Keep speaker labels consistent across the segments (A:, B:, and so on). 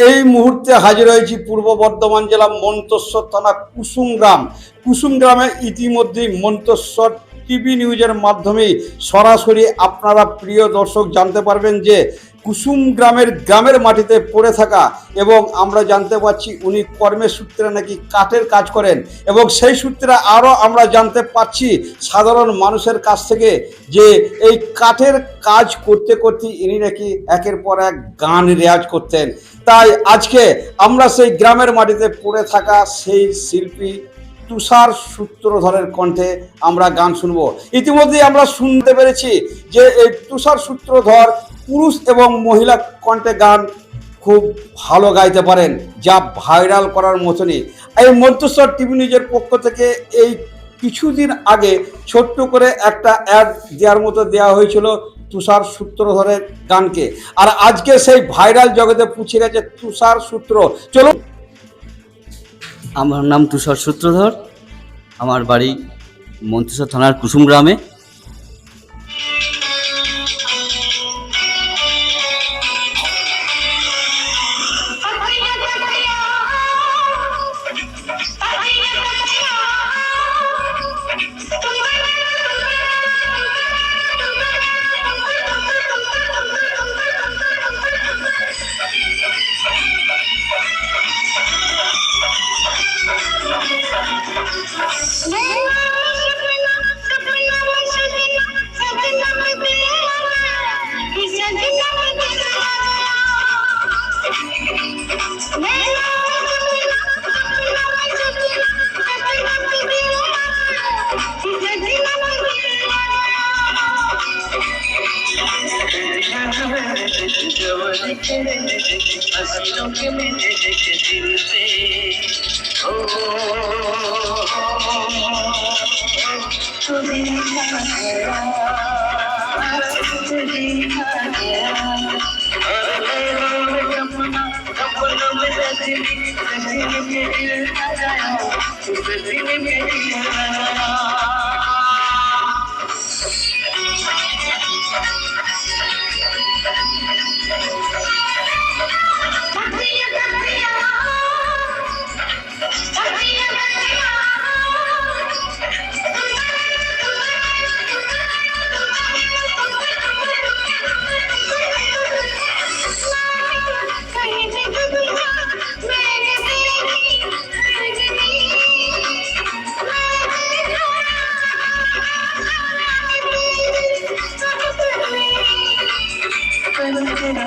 A: এই মুহূর্তে হাজির হয়েছি পূর্ব বর্ধমান জেলা মন্তেশ্বর থানা কুসুমগ্রাম গ্রাম। কুসুম গ্রামে ইতিমধ্যেই মন্তেশ্বর টিভি নিউজের মাধ্যমে সরাসরি আপনারা প্রিয় দর্শক জানতে পারবেন যে কুসুম গ্রামের গ্রামের মাটিতে পড়ে থাকা এবং আমরা জানতে পারছি উনি কর্মের সূত্রে নাকি কাঠের কাজ করেন এবং সেই সূত্রে আরও আমরা জানতে পারছি সাধারণ মানুষের কাছ থেকে যে এই কাঠের কাজ করতে করতে ইনি নাকি একের পর এক গান রেয়াজ করতেন। তাই আজকে আমরা সেই গ্রামের মাটিতে পড়ে থাকা সেই শিল্পী তুষার সূত্রধরের কণ্ঠে আমরা গান শুনব। ইতিমধ্যেই আমরা শুনতে পেরেছি যে এই তুষার সূত্রধর পুরুষ এবং মহিলা কণ্ঠে গান খুব ভালো গাইতে পারেন, যা ভাইরাল করার মতনই। এই মন্তেশ্বর টিভি নিউজের পক্ষ থেকে এই কিছুদিন আগে ছোট্ট করে একটা অ্যাড দেওয়ার মতো দেওয়া হয়েছিল তুষার সূত্রধরের গানকে। আর আজকে সেই ভাইরাল জগতে পুছে গেছে তুষার সূত্র। চলুন
B: আমার নাম তুষার সূত্রধর। আমার বাড়ি মন্ত্রিসর থানার কুসুম গ্রামে।
C: চোখে মেঝে দেখে দিনতে ও তুমি তুমি Thank you. Oh,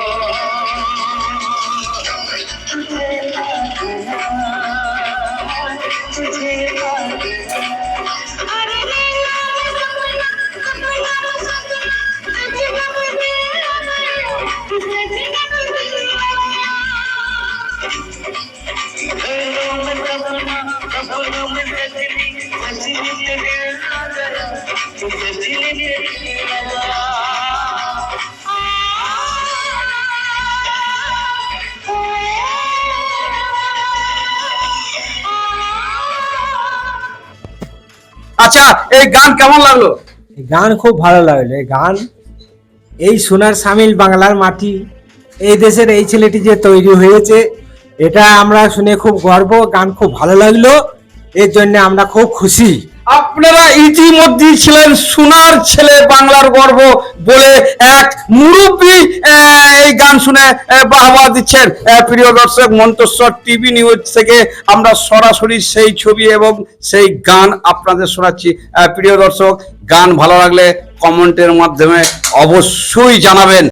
A: আচ্ছা এই গান কেমন লাগল?
D: গান খুব ভালো লাগল। এই গান, এই সোনার সামিল বাংলার মাটি, এই দেশের এই ছেলেটি যে তৈরি হয়েছে, এটা আমরা শুনে খুব গর্ব, গান খুব ভালো লাগল। এর জন্য আমরা খুব খুশি।
A: আপনারা ইতিমধ্যেই ছিলেন সোনার ছেলে বাংলার গর্ব বলে এক মুরব্বী এই গান শুনে বাহবা দিচ্ছেন। প্রিয় দর্শক মন্তস্বর টিভি নিউজ থেকে আমরা সরাসরি সেই ছবি এবং সেই গান আপনাদের শোনাচ্ছি। প্রিয় দর্শক, গান ভালো লাগলে কমেন্টের মাধ্যমে অবশ্যই জানাবেন।